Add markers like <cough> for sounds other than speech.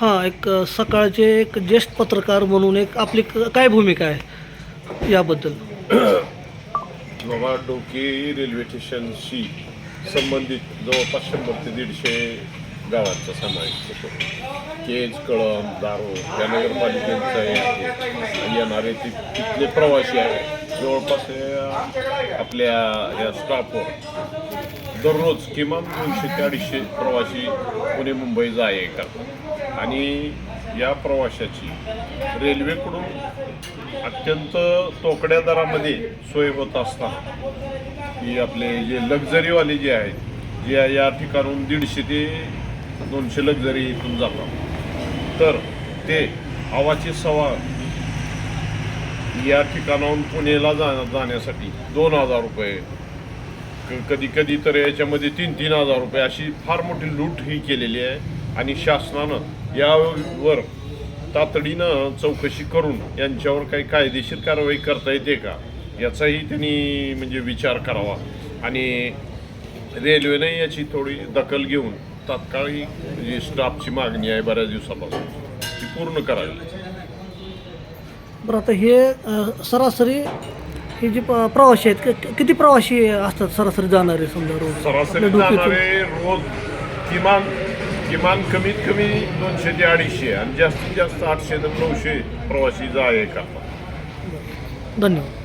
हां एक सकाळचे एक ज्येष्ठ पत्रकार म्हणून एक आपली क- काय भूमिका आहे याबद्दल? <coughs> बाबा डोकी रेल्वे स्टेशनशी संबंधित जवळपास शंभर ते दीडशे गावांचा समावेश होतो. केज कळम दारो या नगरपालिकेचा हे आहे. आणि येणारे ति तिथले प्रवासी आहेत. जवळपास हे आपल्या या स्टॉपवर दररोज किमान दोनशे ते अडीचशे प्रवासी पुणे मुंबई जा ये करतात. आणि या प्रवाशाची रेल्वेकडून अत्यंत तोकड्या दरामध्ये सोय होत असताना की आपले जे लक्झरीवाले जे आहेत जे या ठिकाणून दीडशे ते दोनशे लक्झरी इथून जातात. तर ते आवाची सवा या ठिकाणाहून पुणेला जा जाण्यासाठी दोन हजार रुपये कधी कधी तर याच्यामध्ये तीन तीन हजार रुपये अशी फार मोठी लूट ही केलेली आहे. आणि शासनानं यावर तातडीनं चौकशी करून यांच्यावर काही कायदेशीर कारवाई करता येते का? याचाही त्यांनी म्हणजे विचार करावा. आणि रेल्वेने याची थोडी दखल घेऊन तात्काळ ही म्हणजे स्टाफची मागणी आहे बऱ्याच दिवसापासून. ती पूर्ण करावी. बरं आता हे सरासरी हे जे प- प्रवासी आहेत क- किती प्रवासी असतात सरासरी जाणारे समजा रोज? सरासरी आपल्या? जाणारे रोज किमान किमान कमीत कमी दोनशे ते अडीचशे आणि जास्तीत जास्त आठशे ते नऊशे प्रवासी जा ये करतात धन्यवाद.